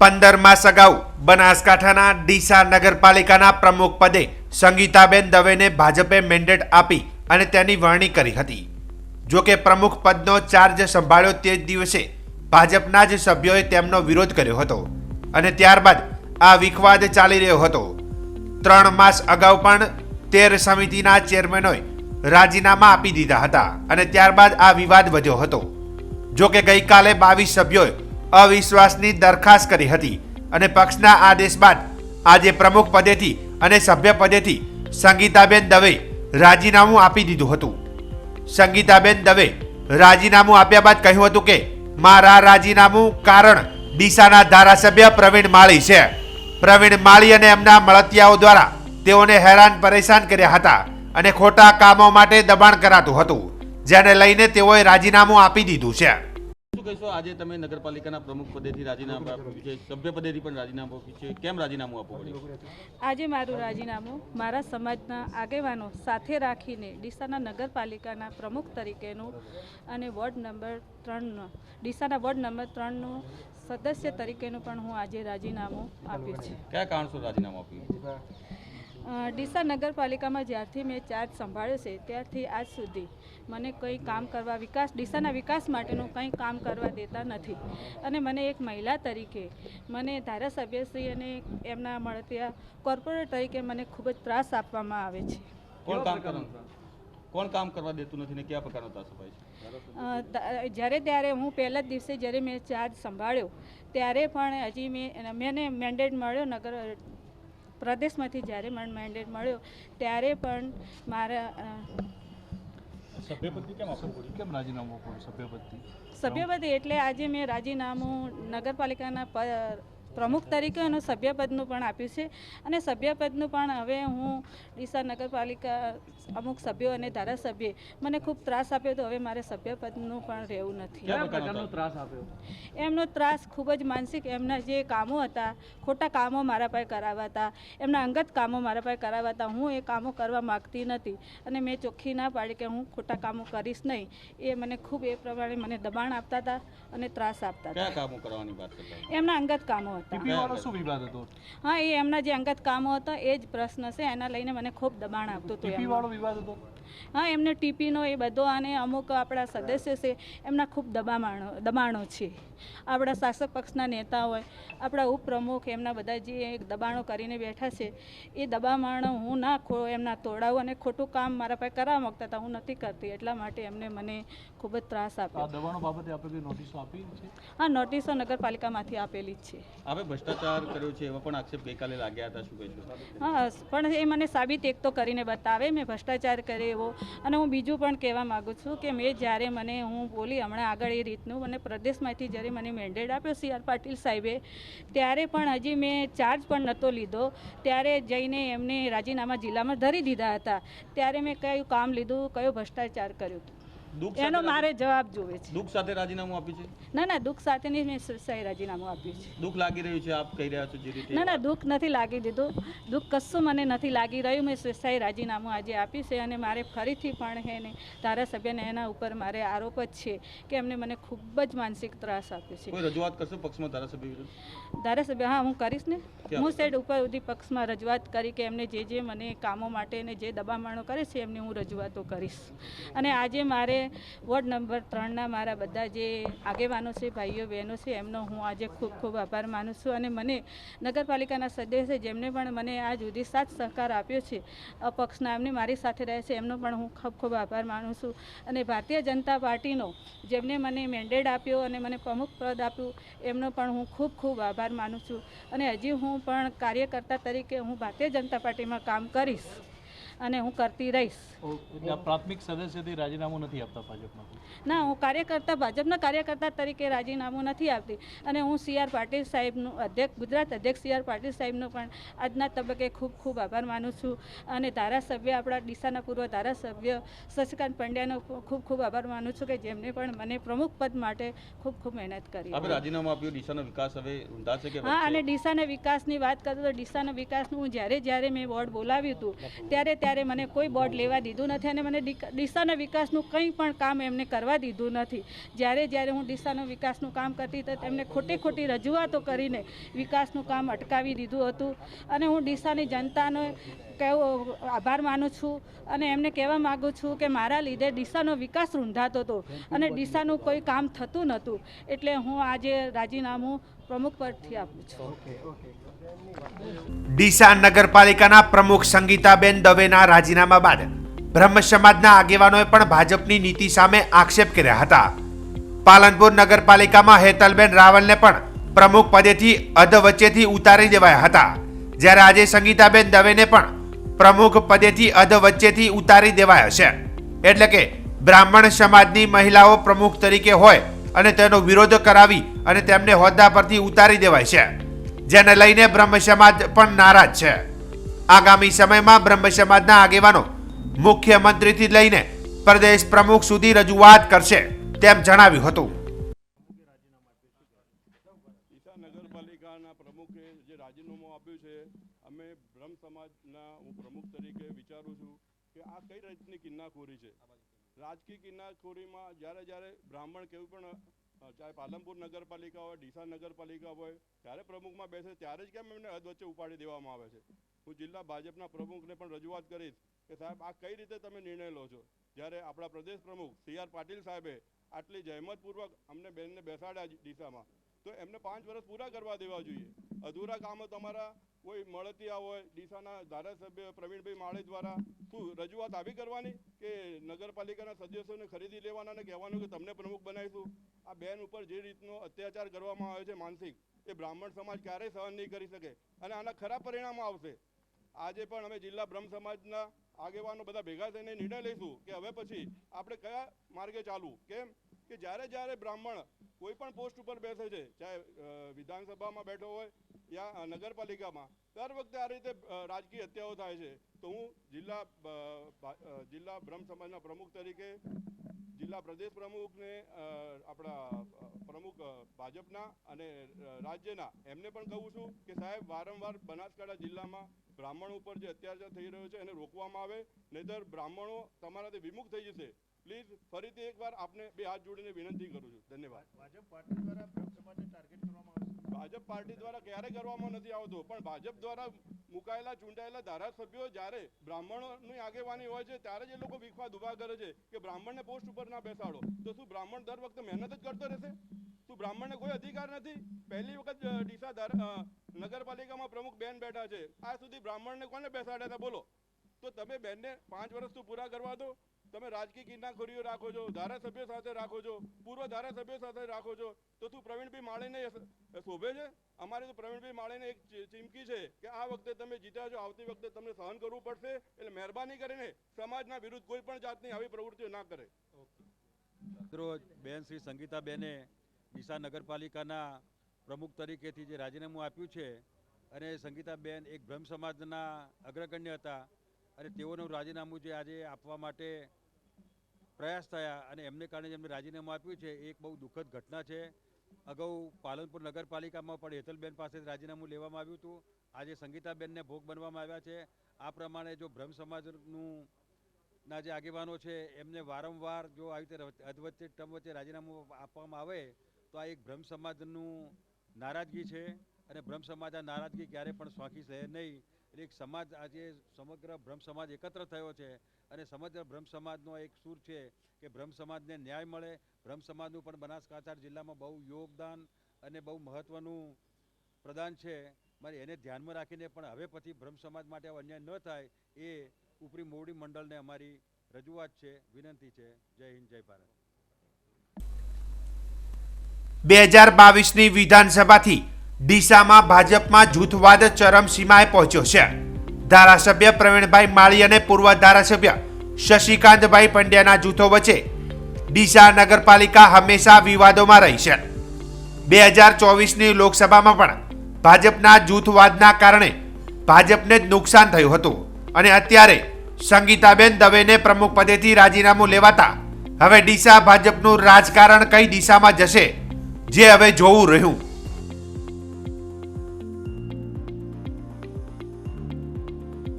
પંદર માસ અગાઉ બનાસકાંઠાના ડીસા નગરપાલિકાના પ્રમુખ પદે સંગીતાબેન દવેને ભાજપે મેન્ડેટ આપી અને તેની વરણી કરી હતી. જોકે પ્રમુખ પદનો ચાર્જ સંભાળ્યો તે જ દિવસે ભાજપના જ સભ્યોએ તેમનો વિરોધ કર્યો હતો અને ત્યારબાદ આ વિખવાદ ચાલી રહ્યો હતો. ત્રણ માસ અગાઉ પણ તેર સમિતિના ચેરમેનોએ રાજીનામા આપી દીધા હતા અને ત્યારબાદ આ વિવાદ વધ્યો હતો. જોકે ગઈકાલે બાવીસ સભ્યોએ અવિશ્વાસની દરખાસ્ત કરી હતી અને પક્ષના આદેશ બાદ આજે પ્રમુખ પદેથી અને સભ્ય પદેથી સંગીતાબેન દવે રાજીનામું આપી દીધું હતું. સંગીતાબેન દવે રાજીનામું આપ્યા બાદ કહ્યું હતું કે, મારા રાજીનામું કારણ ડીસાના ધારાસભ્ય પ્રવીણ માળી છે. પ્રવીણ માળી અને એમના મળતિયાઓ દ્વારા તેઓને હેરાન પરેશાન કર્યા હતા અને ખોટા કામો માટે દબાણ કરાતું હતું, જેને લઈને તેઓએ રાજીનામું આપી દીધું છે. શું કહેશો? આજે તમે નગરપાલિકાના પ્રમુખ પદેથી રાજીનામું આપ્યું છે સભ્ય પદેથી પણ રાજીનામું આપ્યું છે કેમ રાજીનામું આપવું પડ્યું આજે મારું રાજીનામું મારા સમાજના આગેવાનો સાથે રાખીને ડીસાના નગરપાલિકાના પ્રમુખ તરીકેનું અને વોર્ડ નંબર ત્રણનો ડીસાના વોર્ડ નંબર ત્રણનું સદસ્ય તરીકેનું પણ હું આજે રાજીનામું આપ્યું છે કયા કારણસર રાજીનામું આપ્યું? ડીસા નગરપાલિકામાં જ્યારથી મેં ચાર્જ સંભાળ્યો છે ત્યારથી આજ સુધી મને કંઈ કામ કરવા વિકાસ ડીસાના વિકાસ માટેનું કંઈ કામ કરવા દેતા નથી. અને મને એક મહિલા તરીકે મને ધારાસભ્યશ્રી અને એમના મળતિયા કોર્પોરેટ તરીકે મને ખૂબ જ ત્રાસ આપવામાં આવે છે. કોણ કામ કરવાનું કોણ કામ કરવા દેતું નથી ને કયા પ્રકારનો ત્રાસ અપાય છે? જ્યારે ત્યારે હું પહેલા જ દિવસે જ્યારે મેં ચાર્જ સંભાળ્યો ત્યારે પણ હજી મેં મેને મેન્ડેટ મળ્યો નગર પ્રદેશમાંથી જ્યારે મને મેન્ડેટ મળ્યો ત્યારે પણ મારા સભ્યપદ એટલે આજે મેં રાજીનામું નગરપાલિકાના પ્રમુખ તરીકે એનું સભ્યપદનું પણ આપ્યું છે. અને સભ્યપદનું પણ હવે હું ડીસા નગરપાલિકા અમુક સભ્યો અને ધારાસભ્યે મને ખૂબ ત્રાસ આપ્યો તો હવે મારે સભ્યપદનું પણ રહેવું નથી. ત્રાસ? ત્રાસ આપ્યો? એમનો ત્રાસ ખૂબ જ માનસિક એમના જે કામો હતા ખોટા કામો મારા પાસે કરાવાતા એમના અંગત કામો મારા પાસે કરાવાતા હું એ કામો કરવા માગતી નથી. અને મેં ચોખ્ખી ના પાડી કે હું ખોટા કામો કરીશ નહીં. એ મને ખૂબ એ પ્રમાણે મને દબાણ આપતા હતા અને ત્રાસ આપતા હતા? એમના અંગત કામો હતા. ટીપી વાળો શું વિવાદ હતો? હા એ એમના જે અંગત કામો હતા એ જ પ્રશ્ન છે. એના લઈને મને ખૂબ દબાણ આપતું હતું પીપી વાળો વિવાદ હતો? હા એમને ટીપીનો એ બધો અને અમુક આપણા સદસ્ય છે એમના ખૂબ દબાણો દબાણો છે. આપણા શાસક પક્ષના નેતા હોય આપણા ઉપપ્રમુખ એમના બધા જે દબાણો કરીને બેઠા છે એ દબાણ હું ના ખો એમના તોડાવું અને ખોટું કામ મારા પાસે કરાવવા માગતા હતા હું નથી કરતી. એટલા માટે એમને મને ખૂબ જ ત્રાસ આપ્યો. દબાણો બાબતે આપણે નોટિસો આપી છે? હા નોટિસો નગરપાલિકામાંથી આપેલી જ છે. હવે ભ્રષ્ટાચાર કર્યો છે એવા પણ આક્ષેપ ગઈકાલે લાગ્યા હતા શું કહેશો? હા પણ એ મને સાબિત એક તો કરીને બતાવે મેં ભ્રષ્ટાચાર કર્યો એવો. અને હું બીજું પણ કહેવા માગું છું કે મેં જ્યારે મને હું બોલી હમણાં આગળ એ રીતનું મને પ્રદેશમાંથી જ્યારે મને મેન્ડેટ આપ્યો સી આર પાટીલ સાહેબે. ત્યારે પણ હજી મેં ચાર્જ પણ નહોતો લીધો. ત્યારે જઈને એમને રાજીનામા જિલ્લામાં ધરી દીધા હતા. ત્યારે મેં કયું કામ લીધું, કયો ભ્રષ્ટાચાર કર્યો. એનો મારે જવાબ જોવે છે. દુઃખ સાથે રાજીનામું આપ્યું છે? ના ના દુઃખ સાથેની મેં સ્વેચ્છાએ રાજીનામું આપ્યું છે. દુઃખ લાગી રહ્યું છે આપ કહી રહ્યા છો જે રીતે ના ના દુઃખ નથી લાગી દીધું. દુઃખ કશું મને નથી લાગી રહ્યું. મેં સ્વેચ્છાએ રાજીનામું આજે આપ્યું છે અને મારે ફરીથી પણ હે ને ધારાસભ્યને એના ઉપર મારે આરોપ જ છે કે એમને મને ખૂબ જ માનસિક ત્રાસ આપ્યો છે. કોઈ રજૂઆત કરશો પક્ષમાં ધારાસભ્ય વિરુદ્ધ? ધારાસભ્ય હા હું કરીશ ને. હું સાઈડ ઉપર સુધી પક્ષમાં રજૂઆત કરી કે એમને જે જે મને કામો માટે ને જે દબામણો કરે છે એમની હું રજૂઆતો કરીશ. અને આજે મારે વોર્ડ નંબર ત્રણના મારા બધા જે આગેવાનો છે, ભાઈઓ, બહેનો છે, એમનો હું આજે ખૂબ ખૂબ આભાર માનું છું અને મને નગરપાલિકાના સદસ્ય જેમને પણ મને આ જુદી સાથ સહકાર આપ્યો છે, અપક્ષના એમને મારી સાથે રહે છે, એમનો પણ હું ખૂબ ખૂબ આભાર માનું છું. અને ભારતીય જનતા પાર્ટીનો જેમને મને મેન્ડેટ આપ્યો અને મને પ્રમુખ પદ આપ્યું, એમનો પણ હું ખૂબ ખૂબ આભાર માનું છું. અને હજી હું પણ કાર્યકર્તા તરીકે હું ભારતીય જનતા પાર્ટીમાં કામ કરીશ. અને હું કરતી રહીશ. પ્રાથમિક સદસ્યથી રાજીનામું નથી આપતા ભાજપમાં? ના હું કાર્યકર્તા ભાજપના કાર્યકર્તા તરીકે રાજીનામું નથી આપતી. અને હું સી આર પાટીલ સાહેબનું અધ્યક્ષ ગુજરાત અધ્યક્ષ સી આર પાટીલ સાહેબનો પણ આજના તબક્કે ખૂબ ખૂબ આભાર માનું છું. અને ધારાસભ્ય આપણા ડીસાના પૂર્વ ધારાસભ્ય શશિકાંત પંડ્યાનો ખૂબ ખૂબ આભાર માનું છું કે જેમને પણ મને પ્રમુખ પદ માટે ખૂબ ખૂબ મહેનત કરી. આપણે રાજીનામું આપ્યું ડીસાનો વિકાસ હવે ઊંધાશે કે હા અને? ડીસાના વિકાસની વાત કરું તો ડીસાના વિકાસનું હું જ્યારે જ્યારે મેં વોર્ડ બોલાવ્યું હતું ત્યારે ત્યારે મને કોઈ બોર્ડ લેવા દીધું નથી અને મને ડીસાના વિકાસનું કંઈ પણ કામ એમને કરવા દીધું નથી. જ્યારે જ્યારે હું ડીસાનો વિકાસનું કામ કરતી તો તેમને ખોટી ખોટી રજૂઆતો કરીને વિકાસનું કામ અટકાવી દીધું હતું. અને હું ડીસાની જનતાનો કહેવો, આભાર માનું છું અને એમને કહેવા માગું છું કે મારા લીધે ડીસાનો વિકાસ રૂંધાતો હતો અને ડીસાનું કોઈ કામ થતું નહોતું. એટલે હું આજે રાજીનામું પ્રમુખ પરથી આપું છું. ડીસા નગરપાલિકાના પ્રમુખ સંગીતાબેન દવેના રાજીનામા બાદ બ્રહ્મ સમાજના આગેવાનોએ પણ ભાજપની નીતિ સામે આક્ષેપ કર્યા હતા. પાલનપુર નગરપાલિકામાં હેતલબેન રાવલને પણ પ્રમુખ પદેથી અધ વચ્ચેથી ઉતારી દેવાયા હતા. જ્યારે આજે સંગીતાબેન દવેને પણ પ્રમુખ પદેથી અધ વચ્ચેથી ઉતારી દેવાયા છે. એટલે કે બ્રાહ્મણ સમાજની મહિલાઓ પ્રમુખ તરીકે હોય અને તેનો વિરોધ કરાવી અને તેમને હોદ્દા પરથી ઉતારી દેવાય છે. જેને લઈને બ્રહ્મ સમાજ પણ નારાજ છે. આગામી સમયમાં બ્રહ્મ સમાજના આગેવાનો મુખ્યમંત્રીથી લઈને પ્રદેશ પ્રમુખ સુધી રજૂઆત કરશે તેમ જણાવ્યું હતું. નગરપાલિકાના પ્રમુખે જે રાજીનામું આપ્યું છે, અમે બ્રહ્મ સમાજના હું પ્રમુખ તરીકે વિચારું છું કે આ કઈ રીતની કિન્નાખોરી છે? રાજકીય કિન્નાખોરીમાં જ્યારે જ્યારે બ્રાહ્મણ કેવું પણ ચાહે પાલનપુર નગરપાલિકા હોય, ડીસા નગરપાલિકા હોય, ત્યારે પ્રમુખમાં બેસે ત્યારે જ કેમ એમને અધવચ્ચે ઉપાડી દેવામાં આવે છે? હું જિલ્લા ભાજપના પ્રમુખને પણ રજૂઆત કરીશ કે સાહેબ, આ કઈ રીતે તમે નિર્ણય લો છો? જ્યારે આપણા પ્રદેશ પ્રમુખ સી આર પાટીલ સાહેબે આટલી જહેમતપૂર્વક અમને બેનને બેસાડ્યા ડીસામાં, તો એમને પાંચ વર્ષ પૂરા કરવા દેવા જોઈએ. અધૂરા કામો તમારા કોઈ મળતિયા હોય, ડીસાના ધારાસભ્ય પ્રવીણભાઈ માળે દ્વારા શું રજૂઆત આવી કરવાની કે નગરપાલિકાના સદસ્યોને ખરીદી લેવાના અને કહેવાનું કે તમને પ્રમુખ બનાવીશું. આ બેન ઉપર જે રીતનો અત્યાચાર કરવામાં આવે છે માનસિક, એ બ્રાહ્મણ સમાજ ક્યારેય સહન નહીં કરી શકે અને આના ખરાબ પરિણામો આવશે. આજે પણ અમે જિલ્લા બ્રહ્મ સમાજના આગેવાનો બધા ભેગા થઈને નિર્ણય લઈશું કે હવે પછી આપણે કયા માર્ગે ચાલવું. કેમ કે જ્યારે જ્યારે બ્રાહ્મણ કોઈ પણ પોસ્ટ ઉપર બેસે છે, ચાહે વિધાનસભામાં બેઠો હોય યા નગરપાલિકામાં. દર વખતે આ રીતે રાજકીય હત્યાઓ થાય છે. તો હું જિલ્લા જિલ્લા બ્રહ્મ સમાજના પ્રમુખ તરીકે, જિલ્લા પ્રદેશ પ્રમુખને આપણા પ્રમુખ ભાજપના અને રાજ્યના, એમને પણ કહું છું કે સાહેબ, વારંવાર બનાસકાંઠા જિલ્લામાં બ્રાહ્મણ ઉપર જે અત્યાચાર થઈ રહ્યો છે એને રોકવામાં આવે. નહીતર બ્રાહ્મણો તમારાથી વિમુખ થઈ જશે. પ્લીઝ, ફરીથી એકવાર આપને બે હાથ જોડીને વિનંતી કરું છું. ધન્યવાદ. ભાજપ પાર્ટી દ્વારા ટાર્ગેટ કરવામાં ભાજપ પાર્ટી દ્વારા ક્યારે કરવામાં નથી આવતો? પણ ભાજપ દ્વારા મુકાયેલા, ચૂંટાયેલા ધારાસભ્યો જ્યારે બ્રાહ્મણોની આગેવાની હોય છે, ત્યારે જ લોકો વિખવાદ ઊભા કરે છે કે બ્રાહ્મણને પોસ્ટ ઉપર ના બેસાડો. તો શું બ્રાહ્મણ દર વખતે મહેનત જ કરતો રહેશે? શું બ્રાહ્મણને કોઈ અધિકાર નથી? પહેલી વખત ડીસા નગરપાલિકામાં પ્રમુખ બેન બેઠા છે. આ સુધી બ્રાહ્મણને કોને બેસાડ્યા હતા? બોલો. તો તમે બેનને પાંચ વર્ષ તો પૂરા કરવા દો. તમે રાજકીય કિન્નાખોરીઓ રાખો છો, ધારાસભ્યો સાથે રાખો છો, પૂર્વ ધારાસભ્યો સાથે રાખો છો, તો તું પ્રવીણભાઈ માળીને શોભે છે? અમારે તો પ્રવીણભાઈ માળીને એક ચીમકી છે કે આ વખતે તમે જીત્યા છો, આવતી વખતે તમને સહન કરવું પડશે, એટલે મહેરબાની કરીને સમાજના વિરુદ્ધ કોઈ પણ જાતની આવી પ્રવૃત્તિઓ ના કરે. બેન શ્રી સંગીતાબેને ડીસા નગરપાલિકાના પ્રમુખ તરીકેથી જે રાજીનામું આપ્યું છે, અને સંગીતાબેન એક બ્રહ્મ સમાજના અગ્રગણ્ય હતા અને તેઓનું રાજીનામું જે આજે આપવા માટે પ્રયાસ થયા અને એમને કારણે જેમને રાજીનામું આપ્યું છે એક બહુ દુઃખદ ઘટના છે. અગાઉ પાલનપુર નગરપાલિકામાં પણ હેતલબેન પાસે રાજીનામું લેવામાં આવ્યું હતું. આજે સંગીતાબેનને ભોગ બનવામાં આવ્યા છે. આ પ્રમાણે જો બ્રહ્મ સમાજનું ના જે આગેવાનો છે, એમને વારંવાર જો આવી રીતે અધવચ્ચે ટર્મ વચ્ચે રાજીનામું આપવામાં આવે, તો આ એક બ્રહ્મ સમાજનું નારાજગી છે. અને બ્રહ્મ સમાજ આ નારાજગી ક્યારે પણ સ્વાખી છે નહીં. એટલે એક સમાજ આજે સમગ્ર બ્રહ્મ સમાજ એકત્ર થયો છે અને સમગ્ર બ્રહ્મ સમાજનો એક સૂર છે કે બ્રહ્મ સમાજને ન્યાય મળે. બ્રહ્મ સમાજનું પણ બનાસકાંઠા જિલ્લામાં બહુ યોગદાન અને બહુ મહત્ત્વનું પ્રદાન છે. મારે એને ધ્યાનમાં રાખીને પણ હવે પછી બ્રહ્મ સમાજ માટે અન્યાય ન થાય એ ઉપરી મોવડી મંડળને અમારી રજૂઆત છે, વિનંતી છે. જય હિન્દ, જય ભારત. બે હજાર બાવીસની વિધાનસભાથી ડીસામાં ભાજપમાં જૂથવાદ ચરમસીમાએ પહોંચ્યો છે. ધારાસભ્ય પ્રવીણભાઈ માળી અને પૂર્વ ધારાસભ્ય શશિકાંતભાઈ પંડ્યાના જૂથો વચ્ચે ડીસા નગરપાલિકા હંમેશા વિવાદોમાં રહી છે. બે હજાર ચોવીસની લોકસભામાં પણ ભાજપના જૂથવાદના કારણે ભાજપને જ નુકસાન થયું હતું અને અત્યારે સંગીતાબેન દવેને પ્રમુખ પદેથી રાજીનામું લેવાતા હવે ડીસા ભાજપનું રાજકારણ કઈ દિશામાં જશે, જે હવે જોવું રહ્યું.